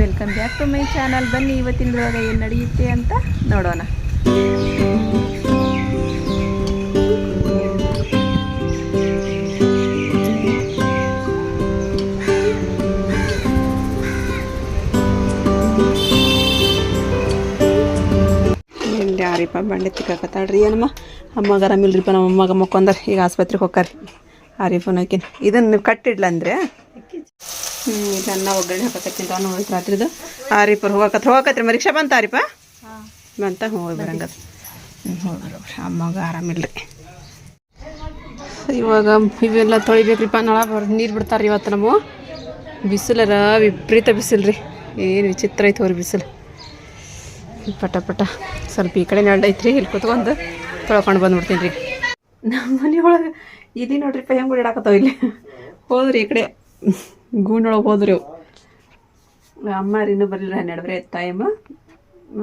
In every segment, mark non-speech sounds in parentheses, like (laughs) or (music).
Welcome back to my channel ಬನ್ನಿ, ಇವತ್ತಿನ ರೋಗ ಏನು ನಡೆಯುತ್ತೆ ಅಂತ ನೋಡೋಣ. ಯಾರಿಪ್ಪ ಬಂಡೆ ತಿಕ್ಕಾಕತ್ತಾಳ್ರಿ? ಏನಮ್ಮ? ಅಮ್ಮಗ ಆರಾಮಿಲ್ರಿಪ್ಪ ನಮ್ಮ ಅಮ್ಮಗ ಮಕ್ಕೊಂದಾರ ಈಗ ಆಸ್ಪತ್ರೆಗೆ ಹೋಗ್ಕಾರಿ ಆರಿಫೋನ್ ಹಾಕಿನ ಇದನ್ನು ನೀವು ಕಟ್ಟಿಡ್ಲ ಇದು ಅನ್ನ ಒಗ್ಗರಣೆ ಹಾಕಕತ್ತಿಂತ ಅವನು ಹೋಯ್ತು ರಾತ್ರಿದು. ರೀಪರ್ ಹೋಗಕತ್ರ, ಹೋಗಕತ್ರಿ, ಮರೀಕ್ಷಾ ಬಂತ ರೀಪ ಬಂತ ಹೋಗಿ ಬರಂಗದ. ಹ್ಞೂ ಹೋಗ್ರಿ ಅಮ್ಮಗ ಆರಾಮಿಲ್ರಿ. ಇವಾಗ ಇವೆಲ್ಲ ತೊಳಿಬೇಕ್ರಿಪ್ಪ ನಳ ಬರ್, ನೀರು ಬಿಡ್ತಾರೆ ಇವತ್ತು ನಮ್ಮ ಬಿಸಿಲರ ವಿಪರೀತ ಬಿಸಿಲು ರೀ ಏನು ವಿಚಿತ್ರ ಐತೆ ಅವ್ರಿ ಬಿಸಿಲು. ಪಟ ಪಟ. ಸ್ವಲ್ಪ ಈ ಕಡೆ ನೆರಳು ಐತ್ರಿ, ಇಲ್ಲಿ ಕುತ್ಕೊಂಡು ತೊಳ್ಕೊಂಡು ಬಂದ್ಬಿಡ್ತೀನಿ ರೀ ನಮ್ಮ ಮನೆಯೊಳಗೆ ಇದೀ ನೋಡ್ರಿಪ್ಪ ಹೆಂಗೆ ಓಡಾಡಕತ್ತಾವ ಇಲ್ಲಿ. ಹೋದ್ರಿ ಈ ಕಡೆ. ಗೂಂಡೊಳಗೆ ಹೋದ್ರಿ. ಅಮ್ಮ ಇನ್ನೂ ಬರಲಿಲ್ಲ ಹನ್ನೆರಡು ಬರೀ ಟೈಮ್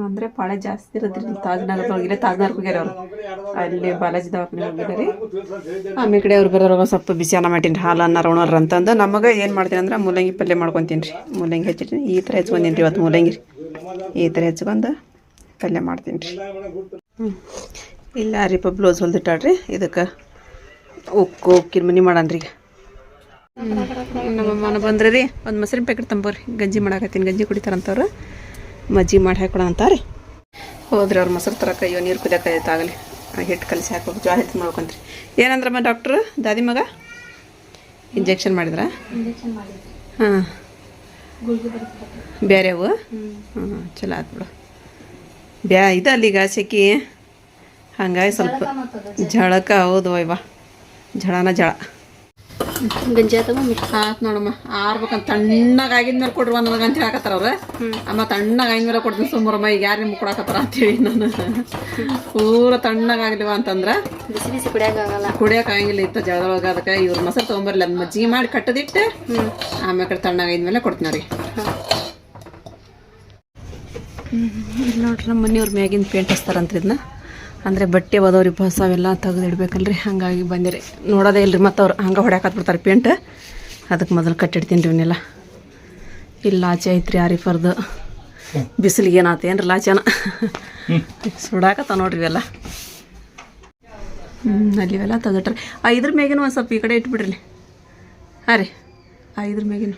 ಅಂದರೆ ಭಾಳ ಜಾಸ್ತಿ ಇರೋದ್ರಿ ತಾಜ್ನಗರದೊಳಗೆ ಇಲ್ಲೇ ತಾಜ್ನಗರ್ ಹೋಗ್ಯಾರ ಅವರು. ಅಲ್ಲಿ ಬಾಲಾಜಿ ದವಾಖಾನೆ ಹೋಗಿದ್ದಾರೆ ಆಮೇಲೆ ಕಡೆ ಅವ್ರು ಬರೋರು ಸ್ವಲ್ಪ ಬಿಸಿ ಅನ್ನ ಮಾಡಿನಿ ರೀ ಹಾಲು ಅನ್ನ ರೋಣರ್ ಅಂತಂದು. ನಮಗೆ ಏನು ಮಾಡ್ತೀನಿ ಅಂದ್ರೆ ಮೂಲಂಗಿ ಪಲ್ಯ ಮಾಡ್ಕೊತೀನಿ ರೀ. ಮೂಲಂಗಿ ಹೆಚ್ಚಿನಿ ಈ ಥರ ಹೆಚ್ಕೊಂತೀನಿ ರೀ ಇವತ್ತು ಮೂಲಂಗಿ ರೀ. ಈ ಥರ ಹೆಚ್ಕೊಂಡು ಪಲ್ಯ ಮಾಡ್ತೀನಿ ರೀ. ಹ್ಞೂ ಇಲ್ಲ ರೀಪ ಬ್ಲೌಸ್ ಹೊಲ್ದಿಟ್ಟಾಳ್ರಿ. ಇದಕ್ಕೆ ಉಕ್ಕು ಉಕ್ಕಿನ ಮನಿ ಮಾಡನ್ರಿ ಈಗ. ನಮ್ಮಮ್ಮನ ಬಂದ್ರಿ ರೀ. ಒಂದು ಮೊಸರಿನ ಪ್ಯಾಕೆಟ್ ತಂಬೋರಿ. ಗಂಜಿ ಮಾಡಾಕತ್ತೀನಿ. ಗಂಜಿ ಕುಡಿತಾರಂತವ್ರು. ಮಜ್ಜಿ ಮಾಡಿ ಹಾಕೊಳ ಅಂತಾರೆ ಹೋದ್ರಿ ಅವ್ರು ಮೊಸರು ತರಕ. ಅಯ್ಯೋ ನೀರು ಕುದಿಯಾಕೈತಾಗಲಿ ಹಿಟ್ಟು ಕಲಸಿ ಹಾಕೋ ಜೋಳ ಹಿಟ್ಟು ಮಾಡ್ಕೊಂತ್ರಿ. ಏನಂದ್ರಮ್ಮ ಡಾಕ್ಟ್ರು ದಾದಿ ಮಗ? ಇಂಜೆಕ್ಷನ್ ಮಾಡಿದ್ರ? ಹಾಂ. ಬೇರೆ ಅವು? ಹಾಂ ಚಲೋ ಆಯ್ತು ಬಿಡು. ಬ್ಯಾ ಇದು ಅಲ್ಲಿ ಸೆಕಿ. ಹಂಗಾಗಿ ಸ್ವಲ್ಪ ಝಳಕ ಹೌದು ಇವ. ಜಳನ ಝಳ ಗಂಜಿ ಆತವ ಆತ್ ನೋಡಮ್ಮ. ಆರ್ಬೇಕಂತ ತಣ್ಣಗೆ ಆಗಿದ್ಮೇಲೆ ಕೊಡ್ರಿ ಒಂದು ಅಂತ ಹೇಳಕತ್ತಾರ ಅವ್ರ. ಅಮ್ಮ ತಣ್ಣಗೆ ಆಗಿದ್ಮೇಲೆ ಕೊಡ್ತೀನಿ ಸುಮ್ಮರಮ್ಮ ಈಗ ಯಾರು ನಿಮ್ಗೆ ಕೊಡಕತ್ತಾರ ಅಂತೇಳಿ ನಾನು. ಪೂರ ತಣ್ಣಗಾಗ್ಲಿವ ಅಂತಂದ್ರೆ ಬಿಸಿ ಬಿಸಿ ಕುಡಿಯಾಕ ಆಗಲ್ಲ. ಆಗಿಲ್ಲ ಆಗಂಗಿಲ್ಲ ಇತ್ತು ಜಳದೊಳಗೆ ಅದಕ್ಕೆ ಇವ್ರ ಮೊಸರು ತೊಗೊಂಬರ್ಲಿ ಅದು ಮಜ್ಜಿಗೆ ಮಾಡಿ ಕಟ್ಟದಿಟ್ಟು ಆಮೇಲೆ ತಣ್ಣಗಾಗಿದ ಮೇಲೆ ಕೊಡ್ತೀನಿ ರೀ ನೋಡ್ರಿ ನಮ್ಮ ಮನೆಯವ್ರ ಮ್ಯಾಗಿನ ಪೇಂಟ್ ಹಚ್ತಾರಂತ್ರಿ ಇದನ್ನ ಅಂದರೆ ಬಟ್ಟೆ ಹೋದವ್ರಿ ಬಸ್ ಅವೆಲ್ಲ ತೆಗೆದಿಡ್ಬೇಕಲ್ರಿ. ಹಾಗಾಗಿ ಬಂದಿರಿ. ನೋಡೋದೇ ಇಲ್ಲರಿ ಮತ್ತು ಅವ್ರು ಹಂಗೆ ಹೊಡ್ಯಾಕತ್ ಬಿಡ್ತಾರೆ ಪೇಂಟ್. ಅದಕ್ಕೆ ಮೊದಲು ಕಟ್ಟಿಡ್ತೀನಿ ರೀ ಇವನ್ನೆಲ್ಲ ಇಲ್ಲಿ ಲಾಚೆ ಐತ್ರಿ ಆರಿಫರ್ದು. ಬಿಸಿಲಿಗೆ ಏನಾತ ರೀ ಲಾಚೆನ ಸುಡಾಕತ್ತ ನೋಡ್ರಿ ಇವೆಲ್ಲ. ಹ್ಞೂ ಅಲ್ಲಿ ಇವೆಲ್ಲ ತೆಗೆಟ್ರಿ ಆ ಇದ್ರ ಮೇಗಿನ ಒಂದು ಸ್ವಲ್ಪ ಈ ಕಡೆ ಇಟ್ಬಿಡ್ರಿ. ಹಾಂ ರೀ. ಆ ಇದ್ರ ಮ್ಯಾಗಿನ.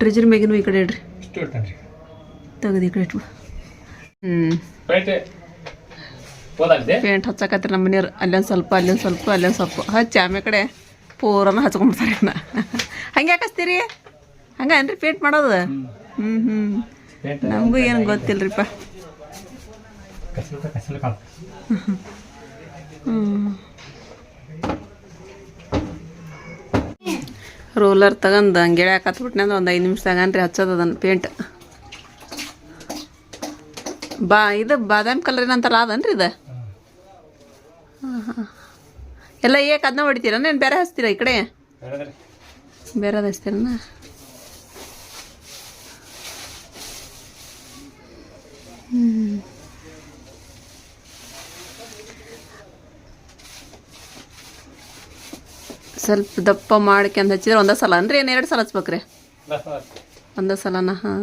ಟ್ರೆಜರ್ ಮ್ಯಾಗಿನೂ ಈ ಕಡೆ ಇಡ್ರಿ. ತೆಗ್ದು ಈ ಕಡೆ ಇಟ್ಬಿಡು. ಹ್ಞೂ ಪೇಂಟ್ ಹಚ್ಚಕತ್ರಿ ನಮ್ಮ ಮನೆಯವ್ರು. ಅಲ್ಲೊಂದು ಸ್ವಲ್ಪ ಅಲ್ಲೊಂದು ಸ್ವಲ್ಪ ಅಲ್ಲೊಂದು ಸ್ವಲ್ಪ. ಹಚ್ಚಿ ಆಮೇಲೆ ಕಡೆ ಪೂರನ ಹಚ್ಕೊಂಡ್ಬಿಡ್ತಾರೆ ಇನ್ನ ಹಂಗೆ ಹಾಕಿಸ್ತೀರಿ ಹಂಗೆ ಏನ್ರಿ ಪೇಂಟ್ ಮಾಡೋದು? ಹ್ಞೂ ಹ್ಞೂ ನಮಗೂ ಏನು ಗೊತ್ತಿಲ್ರಿಪ್ಪ. ರೋಲರ್ ತಗೊಂಡು ಗೆಳೆ ಹಾಕತ್ಬಿಟ್ನೆ ಅಂದ್ರೆ ಒಂದು ಐದು ನಿಮಿಷ ತಗೊಂಡ್ರಿ ಹಚ್ಚೋದು ಅದನ್ನು ಪೇಂಟ್. ಬಾ ಇದು ಬಾದಾಮಿ ಕಲರ್ ಏನಂತಾರ ಅದನ್ರಿ ಇದು? ಹಾಂ ಎಲ್ಲ ಏಕೆ ಅದನ್ನ ಹೊಡಿತೀರ? ಏನು ಬೇರೆ ಹಚ್ತೀರಾ ಈ ಕಡೆ? ಬೇರೆ ಹಚ್ತೀರನ ಸ್ವಲ್ಪ ದಪ್ಪ ಮಾಡ್ಕೊಂಡು ಹಚ್ಚಿದ್ರೆ ಒಂದೇ ಸಲ. ಅಂದ್ರೆ ಏನು ಎರಡು ಸಲ ಹಚ್ಬೇಕ್ರಿ? ಒಂದೇ ಸಲನ? ಹಾಂ.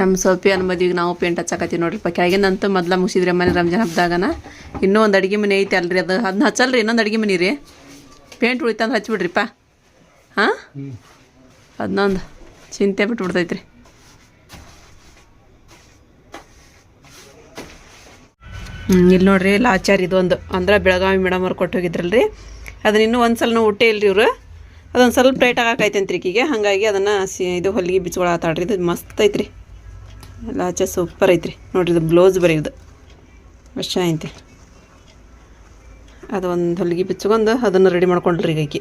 ನಮ್ಮ ಸೋಪಿಯನ್ ಮದುವೆಗೆ ನಾವು ಪೇಂಟ್ ಹಚ್ಚಕತ್ತೀವಿ ನೋಡ್ರಿಪ್ಪ ಕೆಳಗಿನಂತೂ ಮೊದ್ಲ ಮುಗಿಸಿದ್ರೆ ಮನೆ ರಂಜಾನ್ ಹಬ್ಬದಾಗನ ಇನ್ನೂ ಒಂದು ಅಡುಗೆ ಮನೆ ಐತೆ ಅಲ್ರಿ ಅದು. ಅದನ್ನ ಹಚ್ಚಲ್ರಿ ಇನ್ನೊಂದು ಅಡುಗೆ ಮನೆ ರೀ. ಪೇಂಟ್ ಉಳಿತಂದ್ರೆ ಹಚ್ಚಿಬಿಡ್ರಿಪ್ಪ ಹಾಂ? ಅದನ್ನೊಂದು ಚಿಂತೆ ಬಿಟ್ಬಿಡ್ತೈತ್ರಿ. ಹ್ಞೂ ಇಲ್ಲಿ ನೋಡ್ರಿ ಲಾಚಾರ್ ಇದೊಂದು. ಅಂದ್ರೆ ಬೆಳಗಾವಿ ಮೇಡಮ್ ಅವ್ರು ಕೊಟ್ಟು ಹೋಗಿದ್ರಲ್ರಿ ಅದನ್ನ ಇನ್ನೂ ಒಂದು ಸಲ ಉಟ್ಟೆ ಇಲ್ರಿ ಇವರು. ಅದೊಂದು ಸ್ವಲ್ಪ ಟೈಟ್ ಆಗಾಕೈತೆ ಈಕಿಗೆ. ಹಾಗಾಗಿ ಅದನ್ನು ಸಿ ಇದು ಹೊಲಿಗೆ ಬಿಚ್ಕೊಳತ್ತಾಡ್ರಿ ಇದು ಮಸ್ತ್ ಐತ್ರಿ. ಲಾಚ ಸೂಪರ್ ಐತ್ರಿ. ನೋಡ್ರಿ ಇದು ಬ್ಲೌಸ್ ಬರೀ ಇದು. ಅಷ್ಟು ಐತಿ ಅದು ಒಂದು ಹೊಲಿಗೆ ಬಿಚ್ಕೊಂಡು ಅದನ್ನು ರೆಡಿ ಮಾಡ್ಕೊಂಡ್ರಿ ಈಗ ಆಕಿ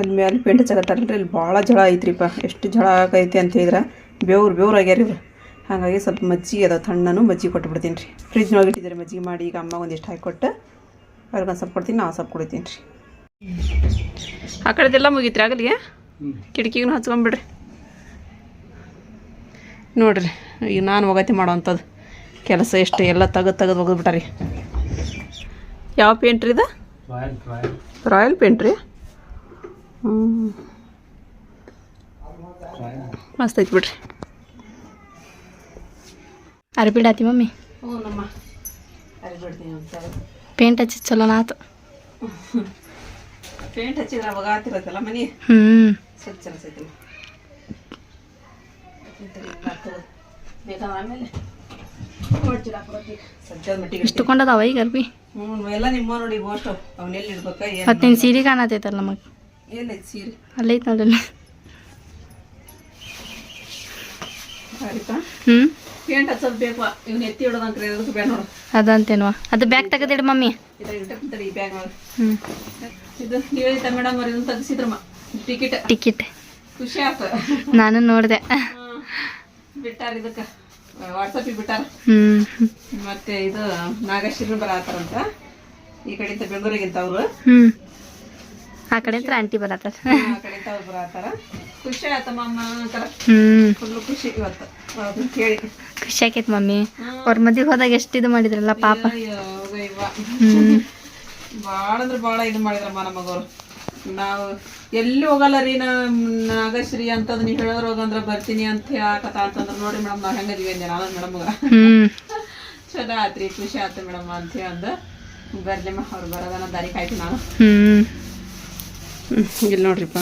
ಅಲ್ಲಿ ಮೇಲೆ ಪೇಂಟ್ ಹಚ್ಚಕತ್ತಾರಲ್ರಿ. ಇಲ್ಲಿ ಭಾಳ ಜಳ ಐತ್ರಿಪ್ಪ. ಎಷ್ಟು ಜಳ ಆಗೈತಿ ಅಂತ ಹೇಳಿದ್ರೆ ಬೇವ್ರು ಬೇವ್ರು ಆಗ್ಯಾರ ಇವ್ರು. ಹಾಗಾಗಿ ಸ್ವಲ್ಪ ಮಜ್ಜಿಗೆ ಅದಾವ. ತಣ್ಣನು ಮಜ್ಜಿಗೆ ಕೊಟ್ಟು ಬಿಡ್ತೀನಿ ರೀ. ಫ್ರಿಜ್ನೊಳಗೆ ಇಟ್ಟಿದ್ದಾರೆ ಮಜ್ಜಿಗೆ ಮಾಡಿ ಈಗ ಅಮ್ಮ ಒಂದಿಷ್ಟು ಹಾಕಿಕೊಟ್ಟು ಅವ್ರಿಗೊಂದು ಸ್ವಲ್ಪ ಕೊಡ್ತೀನಿ ನಾವು ಸ್ವಲ್ಪ ಕುಡಿತೀನಿ ರೀ. ಆ ಕಡೆದೆಲ್ಲ ಮುಗೀತ್ರಿ ಆಗಲಿಗೆ? ಕಿಟಕಿಗೂ ಹಚ್ಕೊಂಬಿಡ್ರಿ ನೋಡ್ರಿ ಈಗ ನಾನು ಒಗತಿ ಮಾಡೋವಂಥದ್ದು ಕೆಲಸ ಎಷ್ಟು ಎಲ್ಲ ತೆಗೆದು ತೆಗೆದು ಒಗೆದ್ಬಿಟ್ಟಾರಿ ಯಾವ ಪೇಂಟ್ ರೀ ಇದು ರಾಯಲ್ ಪೇಂಟ್ ರೀ ಹ್ಞೂ ಮಸ್ತ್ ಐತಿ ಬಿಡ್ರಿ. ಮಮ್ಮಿ. ನಮ್ಮ ಅರಿಬಿಡ್ತೀನಿ ಅಂತಾರೆ. ಪೇಂಟ್ ಹಚ್ಚಿ ಚಲೋ ಆತು. ಪೇಂಟ್ (laughs) ಹಚ್ಚಿದ್ರೆ ಅವಾಗ ಆತಿರತ್ತಲ್ಲ ಮನಿ? ಹ್ಞೂ ಸ್ವಚ್ಛ ಅನ್ಸೈತಿ ಬೇಕಾದ್ರೆ ಆಮೇಲೆ ಸದ್ಯದ ಮಟ್ಟಿಗೆ ಇಷ್ಟು ಕೊಂಡದವ ಈಗ ಹ್ಞೂ ಎಲ್ಲ ನಿಮ್ಮ ನೋಡಿ ಗೋಷ್ಟು ಅವನ್ನೆಲ್ಲಿ ಇಡ್ಬೇಕ ಏನು ಮತ್ತು ನಿನ್ನ ಸೀರೆ ಕಾಣತೈತಲ್ಲ ನಮಗೆ ಎಲ್ಲೈತಿ ಸೀರೆ ಅಲ್ಲೈತೆ ನೋಡಲ್ಲ ಅದಂತೇನುವ ಅದು ಬ್ಯಾಗ್ ತೆಗೆದಿಡ ಮಮ್ಮಿ ಟಿಕೆಟ್ ಟಿಕೆಟ್ ಖುಷಿ ಆಯ್ತು ನಾನು ನೋಡಿದೆ. ಬಿಟ್ಟಾರ ಇದಕ್ಕೆ? ವಾಟ್ಸಪ್ಪಿಗೆ ಬಿಟ್ಟಾರ? ಮತ್ತೆ ಇದು ನಾಗಶ್ರೀನು ಬರತ್ತಾರಂತ ಈ ಕಡೆಯಿಂದ ಬೆಂಗಳೂರಿಗಿಂತ ಅವರು. ಆ ಕಡೆ ಆಂಟಿ ಬರತ್ತಾರ. ಆ ಕಡೆ ಅವ್ರು ಬರತ್ತಾರ. ಖುಷಿ ಆಯ್ತಮ್ಮ ಅಮ್ಮ ಅಂತಾರ ಫುಲ್ಲು ಖುಷಿ ಇವತ್ತು. ಕೇಳಿ. ಖುಷಿ ಆಕೈತೆ ಮಮ್ಮಿ. ಅವ್ರ ಮದುವೆ ಹೋದಾಗ ಎಷ್ಟು ಇದು ಮಾಡಿದ್ರಲ್ಲ ಪಾಪ. ಭಾಳ ಅಂದ್ರೆ ಭಾಳ ಇದು ಮಾಡಿದ್ರಮ್ಮ ನಮಗವ್ರು ನಾವು ಎಲ್ಲಿ ಹೋಗಲ್ಲ ರೀ ನಾ ನಾಗಶ್ರೀ ಅಂತದ್ ನೀವು ಹೇಳೋರು ಹೋಗಂದ್ರ ಬರ್ತೀನಿ ಅಂತ ಹೇಳಕತ್ತ ಅಂತಂದ್ರೆ ನೋಡಿ ಮೇಡಮ್ ನಾವು ಹೆಂಗದೀವಿ ಅಂದೆ ನಾನು ಮೇಡಮ್ಗ ಹ್ಞೂ (laughs) ಚಲೋ ಆತ್ರಿ ಖುಷಿ ಆಯ್ತು ಮೇಡಮ್ ಅಂತ ಅಂದ ಬರ್ಲಿ ಮಾ ಅವ್ರು ಬರೋದನ್ನ ದಾರಿ ಕಾಯ್ತು ನಾನು ಹ್ಞೂ ಇಲ್ಲಿ ನೋಡ್ರಿಪ್ಪ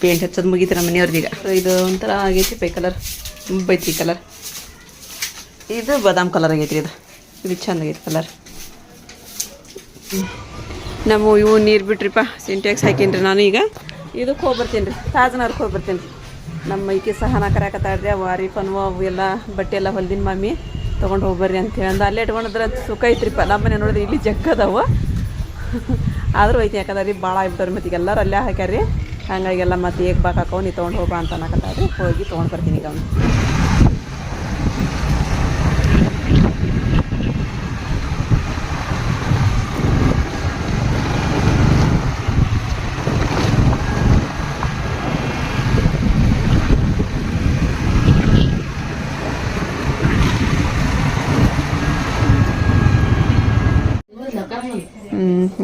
ಪೇಂಟ್ ಹಚ್ಚೋದು ಮುಗೀತು ನಮ್ಮ ಮನೆಯವ್ರದೀಗ ಇದು ಒಂಥರ ಆಗೈತಿ ಪೈ ಕಲರ್. ಬೈತಿ ಕಲರ್. ಇದು ಬಾದಾಮ್ ಕಲರ್ ಆಗೈತಿ ಇದು. ಇದು ಚಂದ ಆಗೈತಿ ಕಲರ್. ನಮ್ಮ ಇವು ನೀರು ಬಿಟ್ರಿಪ್ಪ ಸಿಂಟ್ಯಾಕ್ಸ್ ಹಾಕೀನಿ ನಾನು ಈಗ. ಇದಕ್ಕೆ ಹೋಗ್ಬರ್ತೀನಿ ರೀ ತಾಜನವ್ರಿಗೆ ಹೋಗ್ಬರ್ತೀನಿ ರೀ ನಮ್ಮ ಈಕೆ ಸಹನ ಕರ್ಯಾಕತ್ತಾಳ್ರಿ, ಅವು ಆರಿಫನ್ವು ಅವು ಎಲ್ಲ, ಬಟ್ಟೆ ಎಲ್ಲ ಹೊಲ್ದಿನ ಮಮ್ಮಿ ತೊಗೊಂಡು ಹೋಗ್ಬರ್ರಿ ಅಂತ ಹೇಳಂದ ಅಲ್ಲೇ ಇಟ್ಕೊಂಡ್ರೆ ಸುಖ ಐತ್ರಿಪ್ಪ. ನಮ್ಮ ಮನೆ ನೋಡಿದ್ರೆ ಇಲ್ಲಿ ಜಗ್ಗದವು ಆದರೂ ಐತಿ ಯಾಕಂದ್ರೆ ರೀ ಭಾಳ ಆಗ್ಬಿಟ್ಟವ್ರಿ ಮತ್ತೆ ಎಲ್ಲರೂ ಅಲ್ಲೇ ಹಾಕ್ಯಾರ್ರಿ. ಹಂಗಾಗಿ ಎಲ್ಲ ಮತ್ತೆ ಏಕ್ ಬಾಕ್ ಹಾಕೋ, ನೀ ತೊಗೊಂಡು ಹೋಗ್ಬಾ ಅಂತ ಅನ್ನಕತ್ತಾರ್ರಿ ಹೋಗಿ ತೊಗೊಂಡು ಬರ್ತೀನಿ ಈಗ ಅವ್ನು.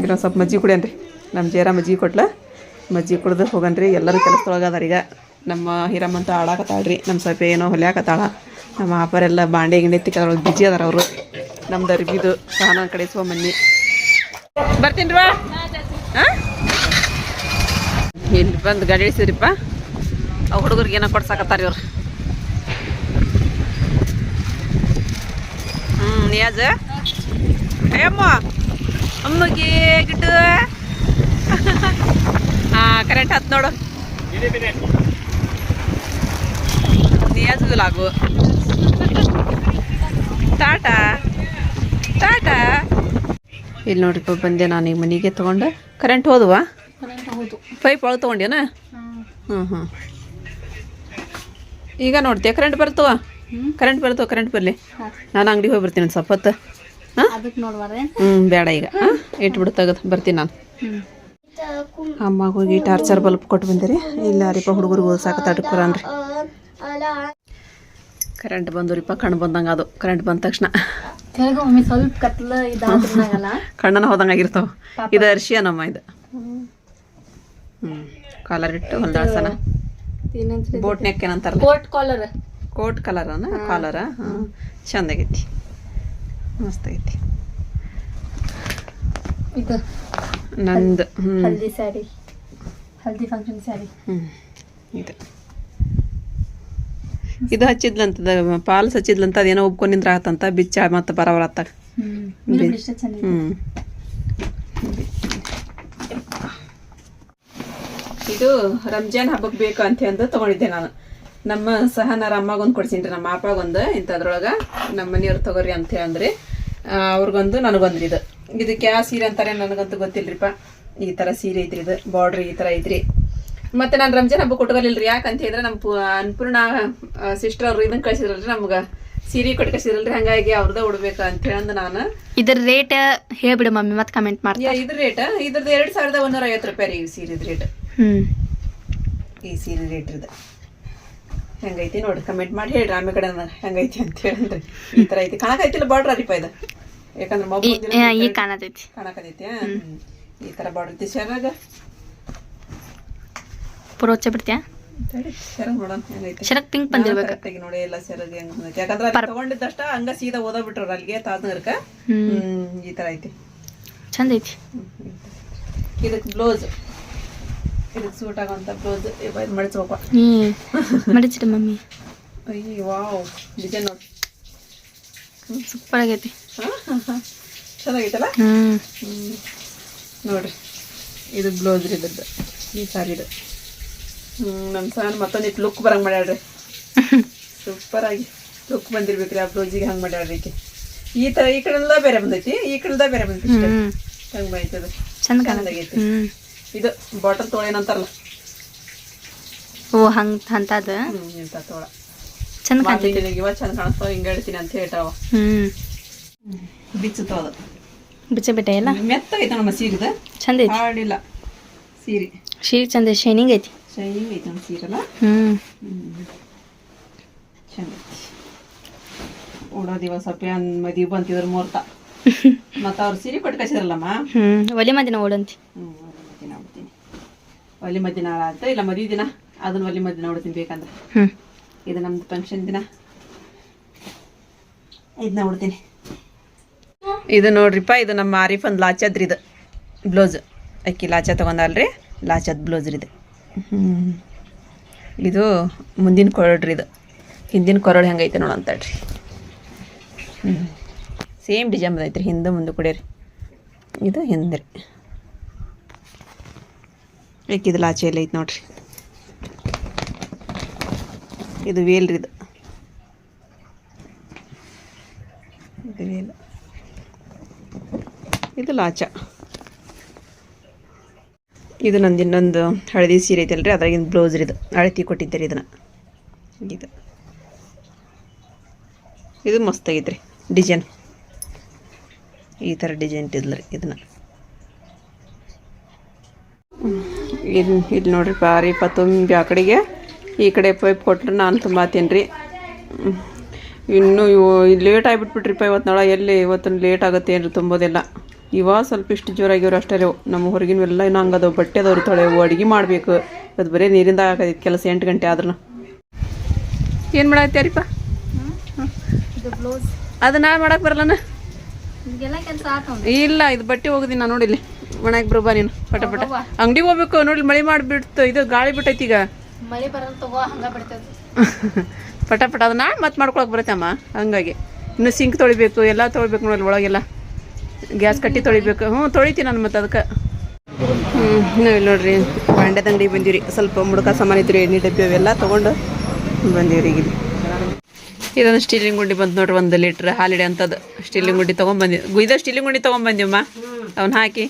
ಹ್ಞೂ ಒಂದು ಸ್ವಲ್ಪ ಮಜ್ಜಿಗೆ ಕುಡಿಯನ್ರಿ. ನಮ್ಮ ಜೇರ ಮಜ್ಜಿಗೆ ಕೊಟ್ಲ. ಮಜ್ಜಿಗೆ ಕುಡ್ದು ಹೋಗನ್ರಿ. ಎಲ್ಲರೂ ಕೆಲಸ ಅದಾರ ಈಗ. ನಮ್ಮ ಹಿರಮ್ಮಂತ ಆಡಾಕತ್ತಾಳ್ರಿ ನಮ್ಮ ಸ್ವಲ್ಪ ಏನೋ ಹೊಲ್ಯಾಕತ್ತಾಳ ನಮ್ಮ ಆಪರೆಲ್ಲ ಬಾಂಡೆ ಗಿಂಡೆ ತಿಕ್ಕದ್ರೊಳಗೆ ಬಿಜಿ ಅದಾರ ಅವರು. ನಮ್ದು ಅರ್ಬಿದು ಸಹನ ಕಡೆ ಮನ್ನಿ ಬರ್ತೀನಿ ರೀ ಇಲ್ಲಿ ಬಂದು ಗಾಡಿ ಇಳಿಸಿದ್ರಿಪ್ಪ? ಆ ಹುಡುಗರಿಗೆ ಏನೋ ಕೊಡ್ಸಾಕತ್ತಾರ ಇವ್ರು. ಹ್ಞೂ ನಿಯಾಜ? ಅಯ್ಯಮ್ಮ ಅಮ್ಮಗೆ ಗಿಡ್ಡು. ಹಾ ಕರೆಂಟ್ ಹತ್ತು ನೋಡು. ನಿಯಾಜುಲಾಗು ಟಾಟಾ. ಟಾಟಾ. ಇಲ್ಲಿ ನೋಡ್ರಿಪ್ಪ ಬಂದೆ ನಾನು ಈಗ ಮನೆಗೆ ತೊಗೊಂಡು. ಕರೆಂಟ್ ಹೋದ್ವಾ? ಹೌದು. ಪೈಪ್ ಒಳಗೆ ತೊಗೊಂಡೇನ ಹ್ಞೂ ಹ್ಞೂ ಈಗ ನೋಡ್ತೀಯ ಕರೆಂಟ್ ಬರ್ತವ? ಕರೆಂಟ್ ಬರ್ತವ ಕರೆಂಟ್ ಬರಲಿ? ನಾನು ಅಂಗಡಿಗೆ ಹೋಗಿ ಬರ್ತೀನಿ ಒಂದು ಸ್ವಲ್ಪ ಹೊತ್ತು. ಹಾಂ? ಅದಕ್ಕೆ ನೋಡ್ಬಾರ್ದೆ. ಹ್ಞೂ ಬೇಡ ಈಗ. ಇಟ್ಬಿಡು ತೆಗೆದು ಬರ್ತೀನಿ ನಾನು. ಅಮ್ಮಗೋಗಿ ಹೋಗಿ ಟಾರ್ಚರ್ ಬಲ್ಬ್ ಕೊಟ್ಟು ಬಂದಿರಿ. ಇಲ್ಲ ರೀಪ ಹುಡುಗರು ಓದ್ಸಾಕ ತಡ್ಕೊರನ್ರಿ ಕರೆಂಟ್ ಬಂದುರಿಪ್ಪ ಕಣ್ಣು ಬಂದಂಗೆ ಅದು. ಕರೆಂಟ್ ಬಂದ ತಕ್ಷಣ. ಸ್ವಲ್ಪ ಕತ್ಲ ಕಣ್ಣನ ಹೋದಂಗೆ ಆಗಿರ್ತಾವ. ಇದು ಅರ್ಶಿಯ ನಮ್ಮ ಇದು. ಹ್ಞೂ ಕಾಲರ್ ಇಟ್ಟು ಹೊಲ್ದಾಳ್ಸನ ಏನಂತ ಬೋಟ್ ನೆಕ್ ಏನಂತಾರಲ್ಲ? ಕೋಟ್ ಕಾಲರ್ ಕೋಟ್ ಕಲರನ ಕಾಲರ ಹಾಂ. ಚಂದ ಆಗೈತಿ ಮಸ್ತ್ ಐತಿ. ಇದು ನಂದು haldi sari. Haldi function sari. ಹ್ಞೂ ಇದು. ಇದು ಹಚ್ಚಿದ್ಲಂತದ ಪಾಲ್ಸ್ ಹಚ್ಚಿದ್ಲಂತ ಅದೇನೋ ಒಬ್ಕೊಂಡು ಆತಂತ ಬಿಚ್ಚ ಮತ್ತೆ ಬರವರತ್ತಾಗ ಹ್ಮ್ ಇದು ರಂಜಾನ್ ಹಬ್ಬಕ್ಕೆ ಬೇಕು ಅಂತ ಅಂದು ತಗೊಂಡಿದ್ದೆ ನಾನು. ನಮ್ಮ ಸಹನಾರ ಅಮ್ಮಗೊಂದು ಕೊಡ್ಸೀನಿ ನಮ್ಮ ಅಪ್ಪಗೊಂದು ಇಂಥದ್ರೊಳಗೆ ನಮ್ಮ ಮನೆಯವ್ರು ತಗೋರಿ ಅಂತ ಹೇಳಂದ್ರಿ. ಅವ್ರಿಗೊಂದು ನನಗೊಂದು ಇದು. ಇದಕ್ಕೆ ಯಾವ ಸೀರೆ ಅಂತಾರೆ ನನಗಂತೂ ಗೊತ್ತಿಲ್ಲರಿಪ್ಪ ಈ ಥರ ಸೀರೆ ಐತ್ರಿ ಇದು ಬಾರ್ಡ್ರಿ ಈ ಥರ ಐತ್ರಿ. ಮತ್ತೆ ನಾನು ರಂಜಾನ್ ಹಬ್ಬ ಕೊಟ್ಕೊಲಿಲ್ರಿ ಯಾಕಂತ ಹೇಳಿದ್ರೆ ನಮ್ಮ ಪು ಅನ್ಪೂರ್ಣ ಸಿಸ್ಟರ್ ಅವ್ರು ಇದನ್ನ ಕಳ್ಸಿದ್ರಲ್ರಿ ನಮ್ಗೆ. ಸೀರೆ ಕೊಟ್ಟು ಕಳ್ಸಿದ್ರಲ್ರಿ ಹಂಗಾಗಿ ಅವ್ರದ್ದು ಉಡ್ಬೇಕು ಅಂತ ಹೇಳಂದು ನಾನು. ಇದ್ರ ರೇಟ್ ಹೇಳ್ಬಿಡು ಮಮ್ಮಿ ಮತ್ತೆ ಕಮೆಂಟ್ ಮಾಡ್ತೀನಿ. ಇದ್ರ ರೇಟ್ ಇದ್ರದ್ದು ಎರಡು ಸಾವಿರದ ಒಂದೂರ ಐವತ್ತು ರೂಪಾಯಿ ರೀ ಈ ಸೀರೆದ ರೇಟ್ ಹ್ಞೂ ಈ ಸೀರೆ ರೇಟ್ ಇದ ಹೆಂಗೈತಿ ನೋಡಿ ಕಮೆಂಟ್ ಮಾಡಿ ಹೇಳ್ರಿ ಆಮೇಲೆ ಕಡೆ ಹೆಂಗೈತಿ ಅಂತ ಹೇಳಿದ್ರಿ ಈ ತರ ಐತಿ. ಕಾಣಕೈತಿಲ್ಲ ಬಾರ್ಡ್ರ್ ಅರಿಪ ಇದು. ಯಾಕಂದ್ರೆ ಮೊಬೈಲ್ ಕಾಣತೈತಿ ಕಾಣಕತೈತಿ ಈ ತರ ಬಾರ್ಡರ್ ಐತಿ ಶರ್ರಾಗ ಪುರೋಚ ಬಿಡ್ತೀಯಾ? ತಡಿ ಶರಗ್ ನೋಡೋಣ. ಹೆಂಗೈತಿ? ಶರಕ್ ಪಿಂಕ್ ಬಂದಿರ್ಬೇಕು. ಕರೆಕ್ಟಾಗಿ ನೋಡಿ ಎಲ್ಲ ಸೆರಗ್ ಹೆಂಗ್ ಬಂದೈತಿ. ಯಾಕಂದ್ರೆ ಅಲ್ಲಿ ತಗೊಂಡಿದ್ದಷ್ಟ ಹಂಗ ಸೀದಾ ಓದೋ ಬಿಟ್ರು ಅಲ್ಲಿಗೆ ಹ್ಮ್. ಈ ತರ ಐತಿ. ಚಂದ ಐತಿ. ಇದಕ್ಕೆ ಬ್ಲೌಸ್ ಇದಕ್ಕೆ ಸೂಟ್ ಆಗೋಂಥ ಬ್ಲೌಸ್ ಮಡಿಸ್ಬೇಕು ಹ್ಞೂ ಮಡಿಚಿಡು ಮಮ್ಮಿ. ಅಯ್ಯ ವಾವ್. ಡಿಸೈನ್ ನೋಡಿ. ಸೂಪರ್ ಆಗೈತಿ. ಚೆನ್ನಾಗೈತಲ್ಲ? ಹ್ಞೂ ನೋಡಿರಿ. ಇದು ಬ್ಲೌಸ್ ರೀ ಇದ್ರದ್ದು. ಈ ಸಾರಿದು ಹ್ಞೂ ನಮ್ಮ ಸಾರ್ ಮತ್ತೊಂದಿಟ್ಟು ಲುಕ್ ಬರಂಗೆ ಮಾಡ್ಯಾಳ್ರಿ. ಸೂಪರಾಗಿ ಆಗಿ ಲುಕ್ ಬಂದಿರ್ಬೇಕ್ರಿ ಆ ಬ್ಲೌಸಿಗೆ ಹಂಗೆ ಮಾಡ್ಯಾಳ್ರಿ ಈಕೆ ಈ ಥರ ಈ ಕಡೆಲ್ಲ ಬೇರೆ ಬಂದೈತಿ ಈ ಕಡೆಯಿಂದ ಬೇರೆ ಬಂದೈತಿ ಹಂಗೆ ಬಂದೈತೆ ಚಂದ ಹ್ಮ್. ಇದು ಬಾಟಲ್ ತೋಳ ಏನಂತಾರಲ್ಲ ಓ ಹಂಗ ಅಂತದ ಹ್ಞೂ ಇಂಥ ತೋಳ. ಚಂದ ಕಾಣ್ತೈತಿ. ಇವ ಚಂದ ಕಾಣಿಸ್ತಾವ ಹಿಂಗೆ ಹೇಳ್ತೀನಿ ಅಂತ ಹೇಳ್ತಾವ ಹ್ಮ್. ಬಿಚ್ಚುತ್ತಾವ ಅದು. ಬಿಚ್ಚ ಬಿಟ್ಟೆ ಎಲ್ಲ? ಮೆತ್ತಗೈತೆ ನಮ್ಮ ಸೀರೆದ. ಚಂದ ಐತಿ. ಹಾಡಿಲ್ಲ ಸೀರೆ. ಸೀರೆ ಚಂದ ಶೈನಿಂಗ್ ಐತಿ. ಶೈನಿಂಗ್ ಐತಿ ನಮ್ಮ ಸೀರೆಲ್ಲ. ಹ್ಮ್. ಚಂದ ಉಡೋ ದಿವಸ ಪ್ಯಾನ್ ಮದುವೆ ಬಂತಿದ್ರ ಮುಹೂರ್ತ. (laughs) ಮತ್ತು ಅವ್ರು ಸೀರೆ ಕೊಟ್ಟು ಕಳಿಸಿದ್ರಲ್ಲಮ್ಮ ಹ್ಮ್ ಒಲೆ ಮದಿನ ಓಡಂತಿ. ಹ್ಞೂ ಬಿಡ್ತೀನಿ ಒಲಿ ಮದ್ದಿನ ಅಂತ? ಇಲ್ಲ ಮದುವೆ ದಿನ. ಅದನ್ನ ಒಲಿ ಮದ್ದಿನ ಉಡ್ತೀನಿ ಬೇಕಂದ್ರೆ ಇದು ನಮ್ದು ಫಂಕ್ಷನ್ ದಿನ. ಇದನ್ನ ಉಡ್ತೀನಿ ಇದು ನೋಡ್ರಿಪ್ಪ ಇದು ನಮ್ಮ ಆರಿಫಂದ್ ಲಾಚದ್ರಿ ಇದು. ಬ್ಲೌಸ್. ಅಕ್ಕಿ ಲಾಚ ತೊಗೊಂಡಲ್ರಿ ಲಾಚದ್ ಬ್ಲೌಸ್ ಇದು. ಹ್ಞೂ ಇದು ಮುಂದಿನ ಕೊರಡ್ರಿ ಇದು. ಹಿಂದಿನ ಕೊರಡು ಹೆಂಗೈತೆ ನೋಡಂತಳ್ರಿ ಹ್ಞೂ ಸೇಮ್ ಡಿಸೈನ್ ಬಂದೈತ್ರಿ ಹಿಂದೆ ಮುಂದೆ ಕುಡಿಯರಿ. ಇದು ಹಿಂದೆ ರೀ. ಅಕ್ಕಿದು ಲಾಚೆ ಎಲ್ಲ ಐತೆ ನೋಡ್ರಿ. ಇದು ವೇಲ್ ರೀ ಇದು. ಇದು ವೇಲ್. ಇದು ಲಾಚ ಇದು ನಂದು ಇನ್ನೊಂದು ಹಳದಿ ಸೀರೆ ಐತಲ್ರಿ, ಅದ್ರಾಗಿನ ಬ್ಲೌಸ್ ಇದು. ಅಳತಿ ಕೊಟ್ಟಿದ್ದೆ ರೀ ಇದನ್ನು. ಇದು. ಇದು ಮಸ್ತ್ ರೀ ಡಿಸೈನ್. ಈ ಥರ ಡಿಸೈನ್ ಇದ್ಲ ರೀ ಇದನ್ನು. ಇದು ಇಲ್ಲಿ ನೋಡ್ರಿ ಭಾರಿ ತುಂಬಿ ಆ ಕಡೆಗೆ. ಈ ಕಡೆ ಪೈಪ್ ಕೊಟ್ಟರೆ ನಾನು ತುಂಬ ತಿನ್ರಿ. ಇನ್ನೂ ಇವು ಲೇಟ್ ಆಗಿಬಿಟ್ಬಿಟ್ರಿಪ್ಪ ಇವತ್ತು ನಾಳೆ. ಎಲ್ಲಿ ಇವತ್ತು ಲೇಟ್ ಆಗುತ್ತೆ ಏನ್ರಿ ತುಂಬೋದಿಲ್ಲ. ಇವಾಗ ಸ್ವಲ್ಪ ಇಷ್ಟು ಜೋರಾಗಿವ್ರು ಅಷ್ಟೇ ರೀ ನಮ್ಮ ಹೊರಗಿನವೆಲ್ಲ ಇನ್ನೂ ಹಂಗದವು. ಬಟ್ಟೆ ಅದಾವ್ರಿ ತೊಳೆವು ಅಡುಗೆ ಮಾಡಬೇಕು. ಇವತ್ತು ಬರೀ ನೀರಿಂದ ಆಗೈತೆ ಕೆಲಸ ಎಂಟು ಗಂಟೆ ಆದ್ರೂ ಏನು ಮಾಡತ್ತೀರಿಪ್ಪ ಇದು ಅದು ನಾಳೆ ಮಾಡಕ್ಕೆ ಬರಲ್ಲನ? ಇಲ್ಲ ಇದು ಬಟ್ಟೆ ಹೋಗಿದ್ದೀನಿ ನಾನು ನೋಡಿಲ್ಲಿ ಮನೆಗೆ ಬರೋಬಾ ನೀನು ಪಟ ಪಟ. ಅಂಗಡಿ ಹೋಗ್ಬೇಕು ನೋಡಿ ಮಳೆ ಮಾಡಿಬಿಡ್ತು ಇದು ಗಾಳಿ ಬಿಟ್ಟೈತಿ ಈಗ ಮಳೆ ಬರೋದು ತಗೋ ಹಂಗ ಬಿಡ್ತದ (laughs) ಪಟ ಪಟ ಅದು ನಾಳೆ ಮತ್ತೆ ಮಾಡ್ಕೊಳಕ್ಕೆ ಬರುತ್ತಮ್ಮ ಹಂಗಾಗಿ. ಇನ್ನು ಸಿಂಕ್ ತೊಳಿಬೇಕು ಎಲ್ಲ ತೊಳಿಬೇಕು ನೋಡಿ ಒಳಗೆಲ್ಲ. ಗ್ಯಾಸ್ ಕಟ್ಟಿ ತೊಳಿಬೇಕು ಹ್ಞೂ ತೊಳಿತೀನಿ ನಾನು ಮತ್ತೆ ಅದಕ್ಕೆ. ಹ್ಞೂ ನಾವು ಇಲ್ಲಿ ನೋಡ್ರಿ ಬಾಂಡ್ಯದ ಅಂಗಡಿಗೆ ಬಂದೀವಿ ಸ್ವಲ್ಪ ಮುಡ್ಕ ಸಾಮಾನು ಇದ್ರಿ ಎಣ್ಣೆ ಡಬ್ಬಿ ಅವೆಲ್ಲ ತೊಗೊಂಡು ಬಂದೀವ್ರಿ ಈಗ ಇದೊಂದು ಸ್ಟೀಲಿಂಗ್ ಗುಂಡಿ ಬಂತು ನೋಡ್ರಿ ಒಂದು ಲೀಟ್ರ್ ಹಾಲಿಡೆ ಅಂತದ್ದು ಸ್ಟೀಲಿಂಗ್ ಗುಂಡಿ ತೊಗೊಂಬಂದಿ ಇದು ಸ್ಟೀಲಿಂಗ್ ಗುಂಡಿ ತೊಗೊಂಬಂದಿವಮ್ಮ? ಅವ್ನು ಹಾಕಿ.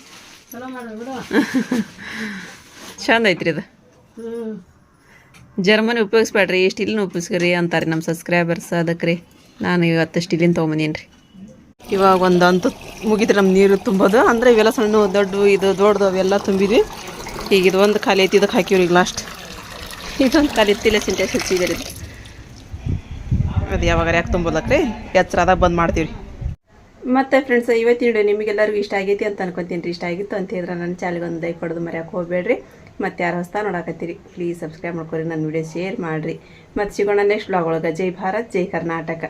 (laughs) ಚಂದ ಐತ್ರಿ ಅದು ಜರ್ಮನಿ ಉಪಯೋಗಿಸ್ಬೇಡ್ರಿ ಸ್ಟೀಲ್ನ ಉಪಯೋಗಿಸ್ಕ್ರಿ ಅಂತಾರೆ ನಮ್ಮ ಸಬ್ಸ್ಕ್ರೈಬರ್ಸ್ ಅದಕ್ಕೆ ರೀ ನಾನು ಇವತ್ತು ಸ್ಟೀಲಿನ ತೊಗೊಂಬಂದೀನಿ ರೀ ಇವಾಗ ಒಂದು ಅಂತೂ ಮುಗಿದ್ರೆ ನಮ್ಮ ನೀರು ತುಂಬೋದು. ಅಂದರೆ ಇವೆಲ್ಲ ಸಣ್ಣ ದೊಡ್ಡ ಇದು ದೊಡ್ಡದು ಅವೆಲ್ಲ ತುಂಬಿದ್ವಿ. ಈಗ ಇದು ಒಂದು ಖಾಲಿ ಐತಿ ಇದಕ್ಕೆ ಹಾಕಿವ್ರಿ ಈಗ ಲಾಸ್ಟ್ ಇದೊಂದು ಖಾಲಿ ಇತ್ತಿಲ್ಲ ಸಿಂಟೆಕ್ಸ್ ಹಚ್ಚಿದೆ ರೀ. ಅದು ಯಾವಾಗ ಯಾಕೆ ತುಂಬೋದಕ್ರಿ? ಎಚ್ಚರದಾಗ ಬಂದ್ ಮಾಡ್ತೀವಿ ಮತ್ತೆ ಫ್ರೆಂಡ್ಸ್ ಇವತ್ತಿನ ವಿಡಿಯೋ ನಿಮಗೆಲ್ಲರಿಗೂ ಇಷ್ಟ ಆಗೈತಿ ಅಂತ ಅನ್ಕೊತೀನಿ ರೀ. ಇಷ್ಟ ಆಗಿತ್ತು ಅಂತ ಹೇಳಿದ್ರೆ ನನ್ನ ಚಾನಲ್ಗೆ ಒಂದು ಲೈಕ್ ಕೊಡೋದು ಮರ್ಯಾಕೆ ಹೋಗಬೇಡ್ರಿ. ಮತ್ತೆ ಯಾರು ಹೊಸ್ತಾ ನೋಡಾಕತ್ತೀರಿ ಪ್ಲೀಸ್ ಸಬ್ಸ್ಕ್ರೈಬ್ ಮಾಡ್ಕೊರಿ ನನ್ನ ವಿಡಿಯೋ ಶೇರ್ ಮಾಡಿರಿ. ಮತ್ತು ಸಿಗೋಣ ನೆಕ್ಸ್ಟ್ ಬ್ಲಾಗ್ ಒಳಗೆ. ಜೈ ಭಾರತ್, ಜೈ ಕರ್ನಾಟಕ.